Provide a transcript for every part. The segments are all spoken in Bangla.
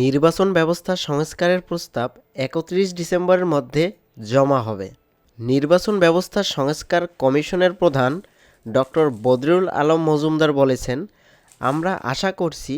নির্বাচন ব্যবস্থা সংস্কারের প্রস্তাব একত্রিশ ডিসেম্বরের মধ্যে জমা হবে। নির্বাচন ব্যবস্থা সংস্কার কমিশনের প্রধান ডক্টর বদরুল আলম মজুমদার বলেছেন, আমরা আশা করছি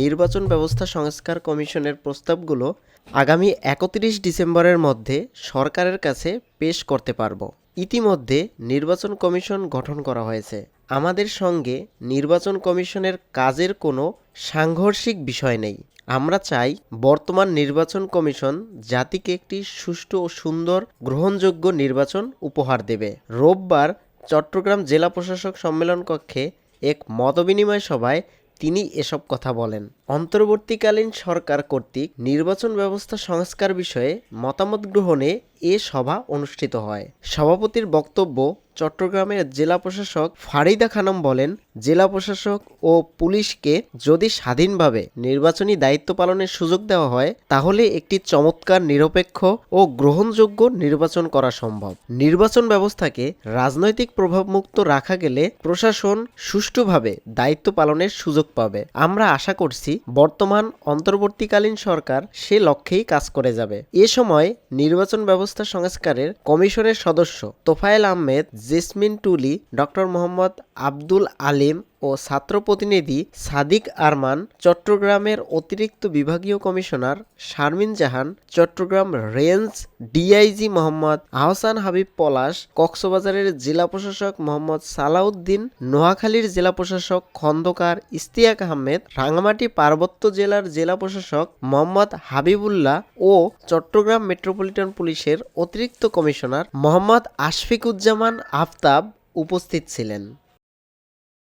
নির্বাচন ব্যবস্থা সংস্কার কমিশনের প্রস্তাবগুলো আগামী একত্রিশ ডিসেম্বরের মধ্যে সরকারের কাছে পেশ করতে পারব। ইতিমধ্যে নির্বাচন কমিশন গঠন করা হয়েছে। আমাদের সঙ্গে নির্বাচন কমিশনের কাজের কোনো সাংঘর্ষিক বিষয় নেই। আমরা চাই বর্তমান নির্বাচন কমিশন জাতিকে একটি সুষ্ঠু ও সুন্দর গ্রহণযোগ্য নির্বাচন উপহার দেবে। রোববার চট্টগ্রাম জেলা প্রশাসক সম্মেলন কক্ষে এক মতবিনিময় সভায় তিনি এসব কথা বলেন। অন্তর্বর্তীকালীন সরকার কর্তৃক নির্বাচন ব্যবস্থা সংস্কার বিষয়ে মতামত গ্রহণে এ সভা অনুষ্ঠিত হয়। সভাপতির বক্তব্য চট্টগ্রামের জেলা প্রশাসক ফারিদা খানম বলেন, জেলা প্রশাসক ও পুলিশকে যদি স্বাধীনভাবে নির্বাচনী দায়িত্ব পালনের সুযোগ দেওয়া হয়, তাহলে একটি চমৎকার নিরপেক্ষ ও গ্রহণযোগ্য নির্বাচন করা সম্ভব। নির্বাচন ব্যবস্থাকে রাজনৈতিক প্রভাবমুক্ত রাখা গেলে প্রশাসন সুষ্ঠুভাবে দায়িত্ব পালনের সুযোগ পাবে। আমরা আশা করছি, বর্তমান অন্তর্বর্তীকালীন সরকার সে লক্ষ্যেই কাজ করে যাবে। এ সময় নির্বাচন ব্যবস্থা সংস্কারের কমিশনের সদস্য তোফায়েল আহমেদ জেসমিন টুলি ডক্টর মোহাম্মদ আব্দুল আলিম ও ছাত্র প্রতিনিধি সাদিক আরমান, চট্টগ্রামের অতিরিক্ত বিভাগীয় commissioner Sharmin Jahan, Chattogram range DIG Mohammad Ahsan Habib Palash, কক্সবাজারের জেলা প্রশাসক মোহাম্মদ সালাউদ্দিন, নোয়াখালীর জেলা প্রশাসক খন্দকার ইস্তিয়াক আহমেদ রাঙামাটি পার্বত্য জেলার জেলা প্রশাসক মোহাম্মদ হাবিবুল্লাহ ও চট্টগ্রাম মেট্রোপলিটন পুলিশের অতিরিক্ত কমিশনার মোহাম্মদ আশফিকুজ্জামান আফতাব উপস্থিত ছিলেন।